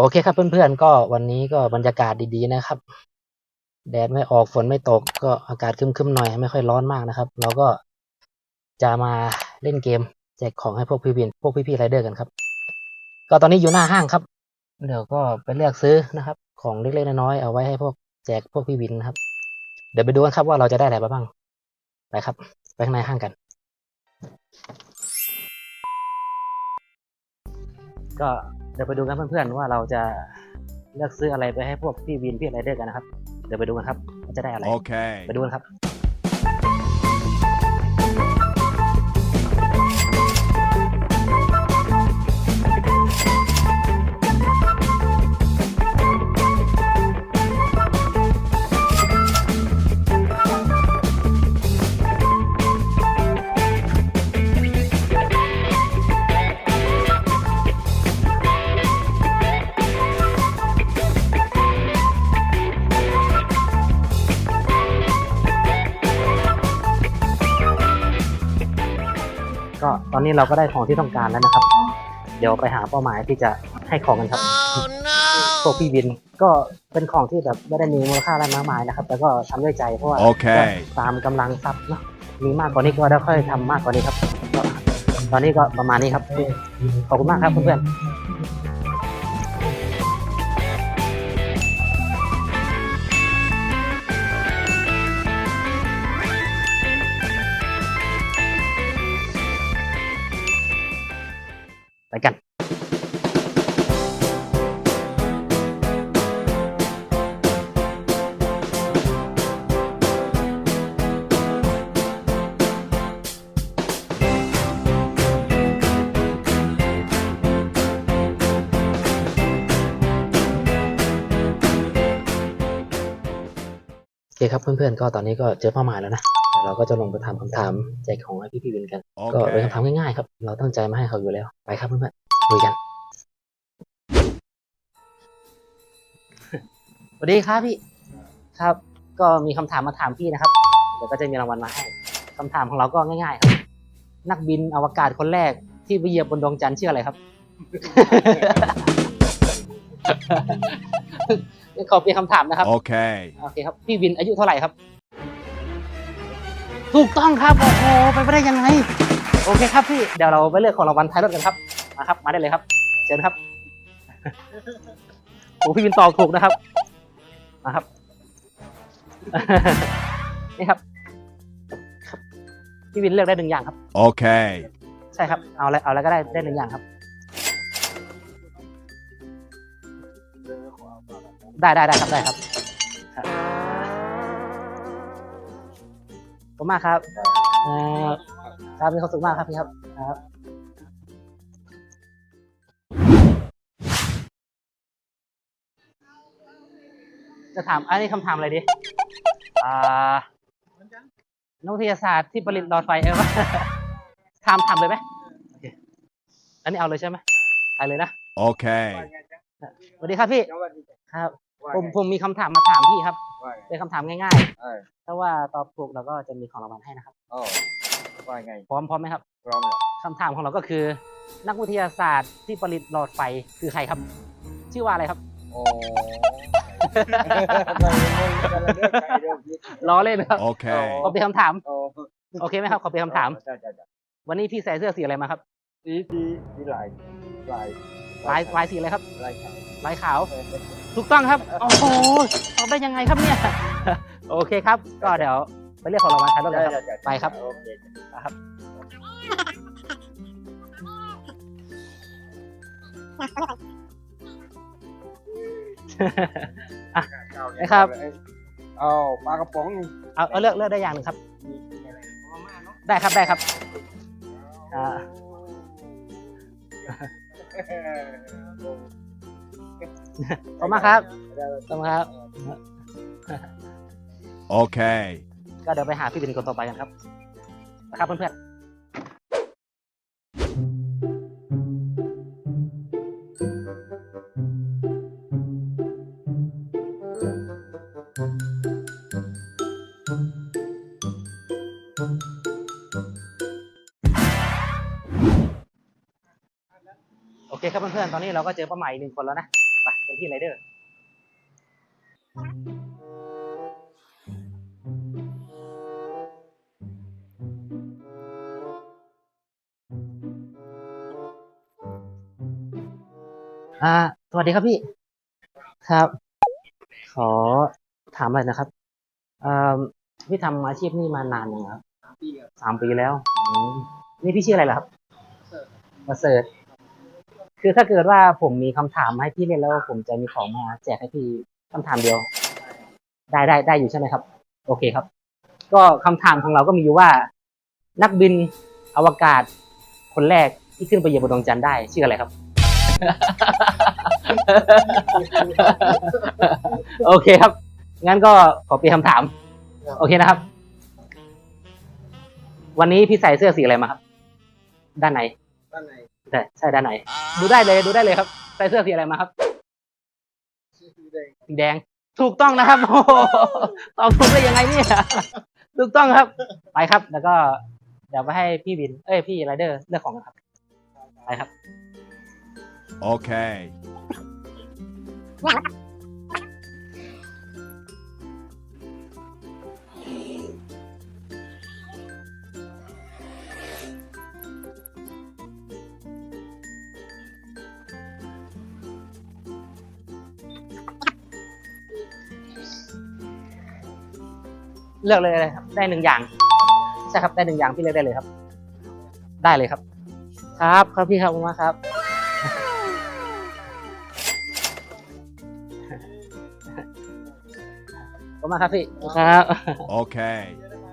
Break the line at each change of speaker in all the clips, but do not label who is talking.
โอเคครับเพื่อนๆ ก็วันนี้ก็บรรยากาศดีๆนะครับ แดดไม่ออกฝนไม่ตก ก็อากาศครึมๆหน่อยไม่ค่อยร้อนมากนะครับ เราก็จะมาเล่นเกมแจกของให้พวกพี่วินพวกพี่ๆไรเดอร์กันครับ ก็ตอนนี้อยู่หน้าห้างครับ เดี๋ยวก็ไปเลือกซื้อนะครับ ของเล็กๆน้อยๆเอาไว้ให้พวกแจกพวกพี่วินนะครับ เดี๋ยวไปดูกันครับว่าเราจะได้อะไรบ้างไปครับ ไปข้างในห้างกัน ก็ ดี๋ยวไปดูกันเพื่อนๆว่าเราจะเลือกซื้ออะไรไปให้พวกพี่วินพี่ไรเดอร์กันนะครับ เดี๋ยวไปดูกันครับว่าจะได้อะไร
Okay.
ไปดูกันครับ อนนี้เราก็ได้ของที่ต้องการแล้วนะครับ เดี๋ยวไปหาเป้าหมายที่จะให้ของกันครับพวกพี่วินก็เป็นของที่แบบไม่ได้มีมูลค่าอะไรมากมายนะครับ แต่ก็ทำด้วยใจเพราะว่า
โอเค
ก็ตามกำลังทรัพย์เนาะมีมากกว่านี้ก็ได้ค่อยทำมากกว่านี้ครับก็ตอนนี้ก็ประมาณนี้ครับ ขอบคุณมากครับเพื่อนๆ เคครับเพื่อนๆก็ตอนนี้ก็เจอเป้าหมายแล้วนะเดี๋ยวเราก็จะลงไปทำคำถามแจกของให้พี่ๆวินกัน ก็เป็นคำถามง่ายๆครับ เราตั้งใจมาให้เขาอยู่แล้ว ไปครับเพื่อนๆลุยกันสวัสดีครับพี่ ครับ ก็มีคำถามมาถามพี่นะครับ เดี๋ยวก็จะมีรางวัลมาให้คำถามของเราก็ง่ายๆครับ นักบินอวกาศคนแรกที่ไปเหยียบบนดวงจันทร์ชื่ออะไรครับ ขอเป็นคำถามนะครับ
Okay.
โอเคครับ พี่วินอายุเท่าไหร่ครับ ถูกต้องครับ โอ้โห ไปไม่ได้ยังไง โอเคครับพี่ เดี๋ยวเราไปเลือกของรางวัลท้ายรถกันครับ มาครับ มาได้เลยครับ เชิญครับ โอ้พี่วินตอบถูกนะครับ มาครับ นี่ครับครับ พี่วินเลือกได้หนึ่งอย่างครับ
Okay.
ใช่ครับ เอาอะไรเอาอะไรก็ได้ได้หนึ่งอย่างครับ ได้ได้ได้ครับได้ครับครับขอบคุณมากครับเอ่อครับมีความสุขมากครับพี่ครับครับจะถามอันนี้คำถามอะไรดีอ่านักวิทยาศาสตร์ที่ผลิตหลอดไฟเออวะถามถามเลยไหมโอเคอันนี้เอาเลยใช่ไหมไปเลยนะ
Okay.
สวัสดีครับพี่ ครับ ผมผมมีคำถามมาถามพี่ครับเป็นคำถามง่าย
เออ
ๆ ถ้าว่าตอบถูกเราก็จะมีของรางวัลให้นะครับ
โอ้ว่าไง
พร้อมพร้อมไหมครับ
พร้อมแล้ว
คำถามของเราก็คือ นักวิทยาศาสตร์ที่ผลิตหลอดไฟคือใครครับ ชื่อว่าอะไรครับ
โอ้ไปเลยไปเลยเรื่องใครเรื่องคิด
ล้อเล่นครับ
Okay.
ขอเป็นคำถาม
โอ้
โอเคไหมครับ ขอเป็นคำถาม
ใช่ใช่ใช่
วันนี้พี่ใส่เสื้อสีอะไรมาครับ
สีสีสีลายลาย
ลายลายสีอะไรครับ
ลายขาว
ลายขาว ถูกต้องครับ โอ้โหตอบได้ยังไงครับเนี่ย โอเคครับ ก็เดี๋ยวไปเรียกของรางวัลท้ายรถกันครับ ไปครับ
โอเค
นะครับ นะครับ
เอาปลากระป๋อง
เอาเอาเลือกเลือกได้อย่างหนึ่งครับ ได้ครับได้ครับอ่า ขอบคุณมากครับขอบคุณครับ
Okay.
ก็เดี๋ยวไปหาพี่บินคนต่อไปกันครับนะครับเพื่อนๆ คครับเพื่อนๆ ตอนนี้เราก็เจอป้าใหม่หนึ่งคนแล้วนะ ไปไปเป็นพี่ไรเดอร์อ่า สวัสดีครับพี่ ครับ ขอถามอะไรนะครับอ่าพี่ทำอาชีพนี้มานานยังครับสามปีแล้วอืมนี่พี่ชื่ออะไรล่ะครับประเสริฐ คือถ้าเกิดว่าผมมีคำถามให้พี่เล่นแล้วผมจะมีของมาแจกให้พี่คำถามเดียว ได้ได้ได้อยู่ใช่ไหมครับ โอเคครับ ก็คำถามของเราก็มีอยู่ว่า นักบินอวกาศคนแรกที่ขึ้นไปเหยียบบนดวงจันทร์ได้ชื่ออะไรครับ โอเคครับ งั้นก็ขอเปลี่ยนคำถาม โอเคนะครับ วันนี้พี่ใส่เสื้อสีอะไรมาครับ ด้านไหน
ด้านใน
ใช่ใช่ด้านไหน ดูได้เลยดูได้เลยครับ ใส่เสื้อสีอะไรมาครับ
สีแดง
สีแดง ถูกต้องนะครับโอ้ตอบถูกได้ยังไงเนี่ยถูกต้องครับ ไปครับ แล้วก็เดี๋ยวไปให้พี่บิน เอ้ยพี่ไรเดอร์เลือกของนะครับ ไปครับ
โอ
เค ลือกเลยเลยครับ ได้หนึ่งอย่างใช่ครับได้หนึ่งอย่างพี่เลือกได้เลยครับ ได้เลยครับ ครับครับพี่ครับขอบคุณมากครับขอบคุณมากครับพี่ครับ
Okay.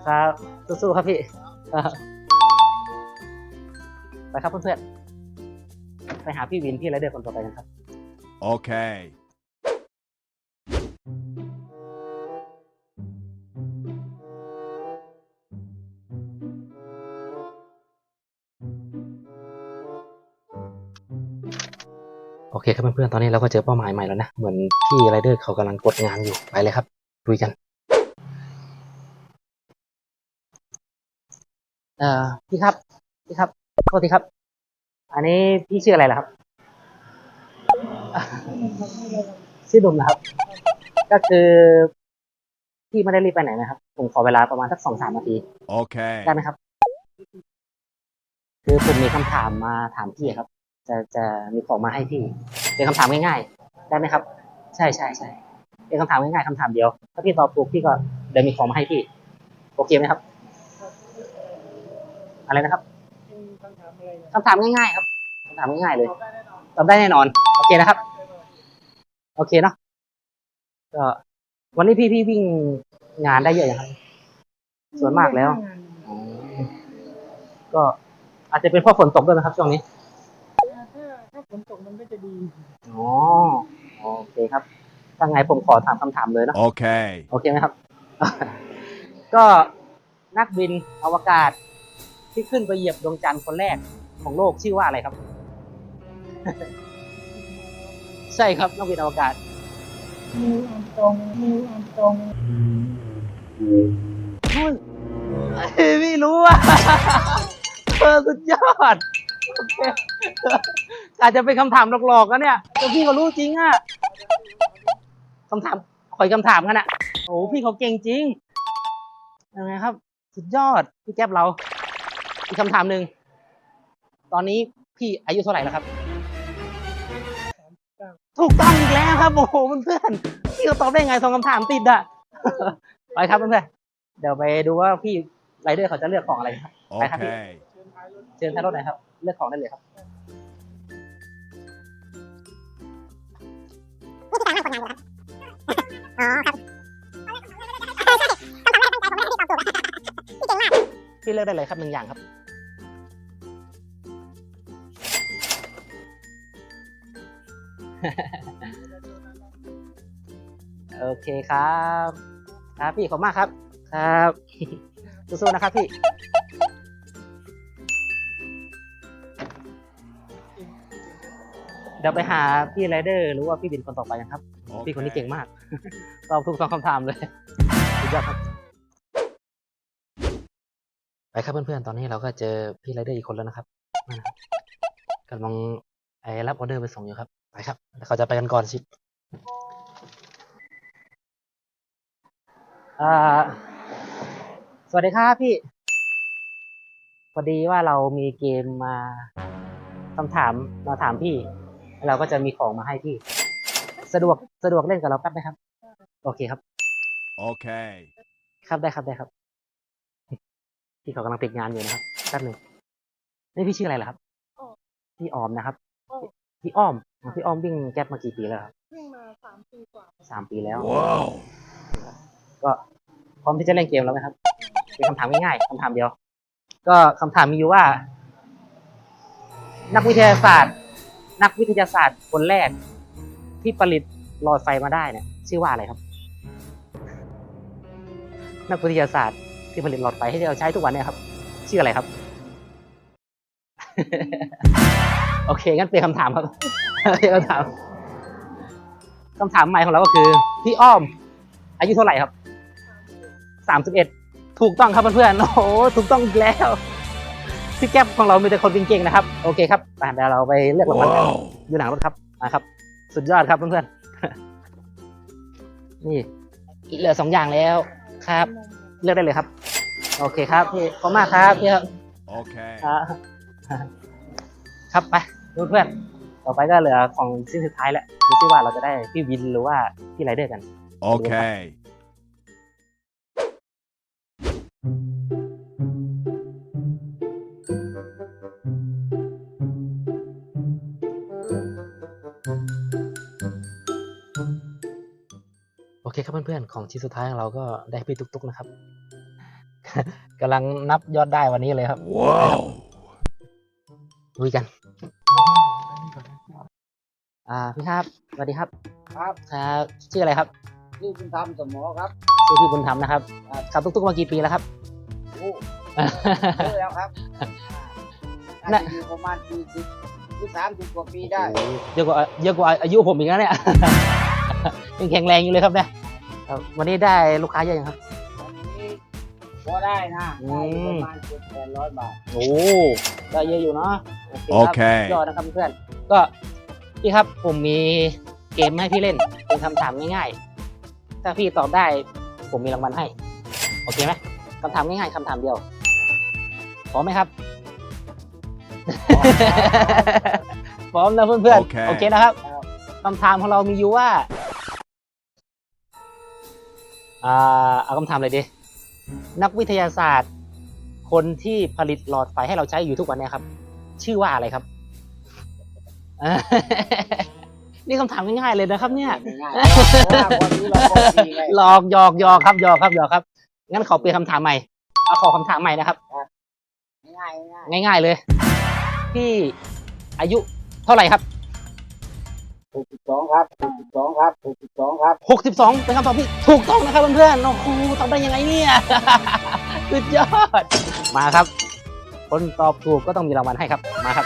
ครับสู้ๆครับพี่ครับไปครับเพื่อนๆไปหาพี่วินพี่ไรเดอร์คนต่อไปกันครับ
Okay.
โอเค ครับเพื่อนๆ ตอนนี้เราก็เจอเป้าหมายใหม่แล้วนะ เหมือนพี่ไรเดอร์เขากำลังกดงานอยู่ ไปเลยครับดูกันเอ่อพี่ครับ พี่ครับโทษทีครับ อันนี้พี่ชื่ออะไรล่ะครับ ชื่อดุมนะครับ ก็คือพี่ไม่ได้รีบไปไหนนะครับ ผมขอเวลาประมาณสักสองสามนาที
Okay.
ได้ไหมครับ คือผมมีคำถามมาถามพี่ครับ จะจะมีของมาให้พี่ เป็นคำถามง่ายๆ ได้ไหมครับ ใช่ใช่ใช่เป็นคำถามง่ายๆคำถามเดียว ถ้าพี่ตอบถูกพี่ก็เดี๋ยวมีของมาให้พี่ โอเคไหมครับ อะไรนะครับ
คำถามอะไรเนี่ย
คำถามง่ายๆ ครับคำถามง่ายๆเลยตอบได้แน่นอน โอเคนะครับ โอเคเนาะก็วันนี้พี่พี่วิ่งงานได้เยอะยังครับ ส่วนมากแล้วอ๋อก็อาจจะเป็นเพราะฝนตกด้วยนะครับช่วงนี้
ถ้าถ้าฝนตกมันก็จะดี
อ๋อโอเคครับถ้าไงผมขอถามคำถามเลยเนาะ
Okay.
โอเคไหมครับ ก็นักบินอวกาศที่ขึ้นไปเหยียบดวงจันทร์คนแรกของโลกชื่อว่าอะไรครับ ใช่ครับนักบินอวกาศ
นิวอัมตรงนิวอัมตรง
อุ้ยเอ้ยไม่รู้อะเออสุดยอดโอเคอาจจะเป็นคำถามหลอกๆนะเนี่ยแต่พี่ก็รู้จริงอะคำถามขอยคำถามกันอะโอ้พี่เขาเก่งจริงยังไงครับ สุดยอดพี่แก๊ปเรา อีกคำถามหนึ่งตอนนี้พี่อายุเท่าไหร่แล้วครับ ถูกต้องอีกแล้วครับโอ้โหเพื่อนๆพี่ก็ตอบได้ไงสองคำถามติดอะไปครับเพื่อนๆเดี๋ยวไปดูว่าพี่ไรเดอร์เขาจะเลือกของอะไรครับ
Okay.
เชิญท้ายรถหน่อยครับ เลือกของได้เลยครับพี่เลือกได้เลยครับหนึ่งอย่างครับ โอเคครับ ครับพี่ขอบคุณมากครับ ครับ สู้ๆนะครับพี่ ดี๋ยวไปหาพี่ไรเดอร์หรือว่าพี่บินคนต่อไปกันครับ พี่คนนี้เก่งมากตอบถูกสองคำถามเลยสุดยอดครับไปครับเพื่อนๆ ตอนนี้เราก็เจอพี่ไรเดอร์อีกคนแล้วนะครับนั่นนะครับกำลังไอ้รับออเดอร์ไปส่งอยู่ครับ ไปครับเขาจะไปกันก่อนสิอ่าสวัสดีครับพี่ พอดีว่าเรามีเกมมาคำถามมาถามพี่แล้ว เราก็จะมีของมาให้พี่สะดวกสะดวกเล่นกับเราแป๊บไหมครับ โอเคครับ
Okay.
ครับได้ครับได้ครับ พี่เขากำลังติดงานอยู่นะครับแป๊บหนึ่งนี่พี่ชื่ออะไรล่ะครับ
อ้อม
พี่ออมนะครับ
อ้อม
พี่อ้อมอ๋อพี่อ้อมวิ่งแก๊ปมากี่ปีแล้วครับ
วิ่งมาสามปีกว่า
สามปีแล้ว
Whoa.
ก็พร้อมที่จะเล่นเกมแล้วไหมครับเป็นคำถามง่ายๆคำถามเดียว ก็คำถามมีอยู่ว่า นักวิทยาศาสตร์ นักวิทยาศาสตร์คนแรกที่ผลิตหลอดไฟมาได้เนี่ยชื่อว่าอะไรครับ นักวิทยาศาสตร์ที่ผลิตหลอดไฟให้เราใช้ทุกวันเนี่ยครับ ชื่ออะไรครับ โอเคงั้นเปลี่ยนคำถามครับเปลี่ยนคำถามคำถามใหม่ของเราก็คือพี่อ้อม อายุเท่าไหร่ครับสามสิบเอ็ดถูกต้องครับเพื่อนๆโอ้โหถูกต้องอีกแล้ว พี่แก๊ปของเรามีแต่คนเก่งๆนะครับ โอเคครับไปเดี๋ยวเราไปเลือกรางวัลกัน
Whoa.
อยู่หลังรถครับมาครับ สุดยอดครับเพื่อนๆนี่เหลือสองอย่างแล้วครับ เลือกได้เลยครับ โอเคครับพี่ขอบคุณมากครับพี่ครับ
Okay.
ครับครับไปเพื่อนๆต่อไปก็เหลือของชิ้นสุดท้ายแล้วดูซิว่าเราจะได้พี่วินหรือว่าพี่ไรเดอร์กัน
Okay.
โอเค ครับเพื่อนๆ ของชิ้นสุดท้ายของเราก็ได้พี่ตุ๊กๆนะครับ กำลังนับยอดได้วันนี้เลยครับ
Whoa.
ลุยกัน อ่าพี่ครับสวัสดีครับ
ครับ
ครับชื่ออะไรครับ
นี่คุณทำสมอครับ
ชื่อพี่บุญธรรมนะครับขับตุ๊กๆมากี่ปีแล้วครับ
โอ้เยอะแล้วครับ
น่ะ
น่าจะอยู่ประมาณสี่สิบหรือสามสิบกว่าปีได้
เยอะกว่าเยอะกว่าอายุผมอีกแล้วเนี่ยยังแข็งแรงอยู่เลยครับเนี่ย ครับวันนี้ได้ลูกค้าเยอะยังครับ
วันนี้พอได้นะ
อื
ได้อยู่
ม
ประมาณเจ็ดแปดร้อยบาท
โอ้ได้เยอะอยู่เนาะโอ
โอ
เค
เค
ครับยอดนะครับเพื่อนก็พี่ครับผมมีเกมให้พี่เล่นเป็นคำถามง่ายๆถ้าพี่ตอบได้ผมมีรางวัลให้ โอเคไหมคำถามง่ายๆคำถามเดียวพร้อมไหมครับ พร้อมนะเพื่อน
โอเค
ๆโอเคนะครับคำถามของเรามีอยู่ว่าอ่า เอาคำถามเลยดีนักวิทยาศาสตร์ คนที่ผลิตหลอดไฟให้เราใช้อยู่ทุกวันเนี้ครับ ชื่อว่าอะไรครับอ่านี่คำถามง่ายๆเลยนะครับ เนี่ย
ง่ายๆเพราะว่าวันนี้เราก็มีไง
หลอกหยอกหยอกครับหยอกครับหยอกครับ งั้นขอเปลี่ยนคำถามใหม่เอาขอคำถามใหม่นะครับ
ง่ายๆง่าย
ง่ายๆเลย พี่อายุเท่าไหร่ครับ
หกสิบสองครับหกสิบสองครับหกสิบสองครับ
หกสิบสองเป็นคำตอบที่ถูกต้องนะครับเพื่อนๆโอ้โหทำได้ยังไงเนี่ย สุดยอด มาครับ คนตอบถูกก็ต้องมีรางวัลให้ครับ มาครับ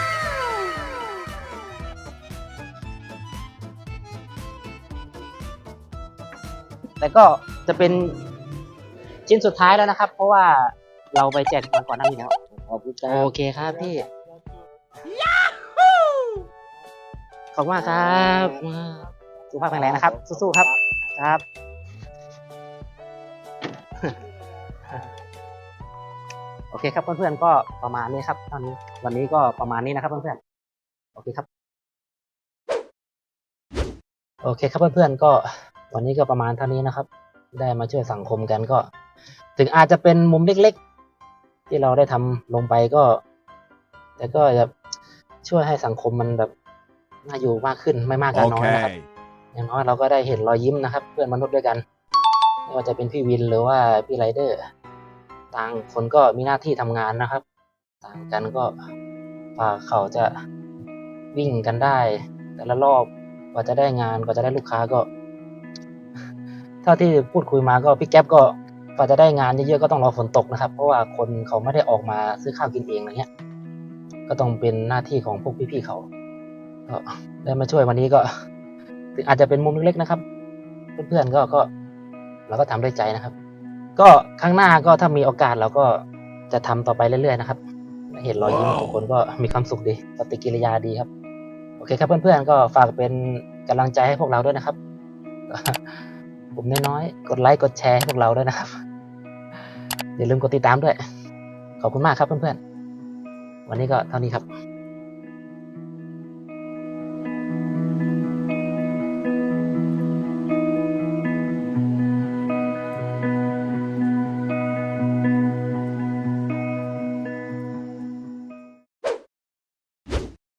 แต่ก็จะเป็นชิ้นสุดท้ายแล้วนะครับ เพราะว่าเราไปแจกมาก่อนหน้านี้แล้ว
ขอบคุณครั
โอบเคครับพี่ข อบคุณมากครับสุขภาพแข็งแรงนะครับ สู้ๆครับ ครับ โอเคครับเพื่อนๆก็ประมาณนี้ครับตอนนี้วันนี้ก็ประมาณนี้นะครับเพื่อนๆโอเคครับ โอเคครับเพื่อนๆก็วันนี้ก็ประมาณเท่านี้นะครับ ได้มาช่วยสังคมกันก็ ถึงอาจจะเป็นมุมเล็กๆ ที่เราได้ทำลงไปก็ แต่ก็จะช่วยให้สังคมมันแบบ น่าอยู่มากขึ้นไม่มากก็น้อยนะครับ
Okay.
อย่างน้อยเราก็ได้เห็นรอยยิ้มนะครับ เพื่อนมนุษย์ด้วยกัน ไม่ว่าจะเป็นพี่วินหรือว่าพี่ไรเดอร์ ต่างคนก็มีหน้าที่ทำงานนะครับ ต่างกันก็ฝ่าเขาจะวิ่งกันได้ แต่ละรอบกว่าจะได้งานกว่าจะได้ลูกค้าก็เท่าที่พูดคุยมาก็พี่แก๊ปก็กว่าจะได้งานเยอะๆก็ต้องรอฝนตกนะครับ เพราะว่าคนเขาไม่ได้ออกมาซื้อข้าวกินเองอะไรเงี้ย ก็ต้องเป็นหน้าที่ของพวกพี่ๆเขา ก็ได้มาช่วยวันนี้ก็อาจจะเป็นมุมเล็กๆนะครับ เพื่อนๆก็ก็เราก็ทำด้วยใจนะครับ ก็ข้างหน้าก็ถ้ามีโอกาสเราก็จะทำต่อไปเรื่อยๆนะครับ เห็นรอยยิ้มทุกคนก็มีความสุขดีปฏิกิริยาดีครับ โอเคครับเพื่อนๆก็ฝากเป็นกำลังใจให้พวกเราด้วยนะครับ ผมน้อยๆกดไลค์กดแชร์ให้พวกเราด้วยนะครับอย่าลืมกดติดตามด้วย ขอบคุณมากครับเพื่อนๆวันนี้ก็เท่านี้ครับ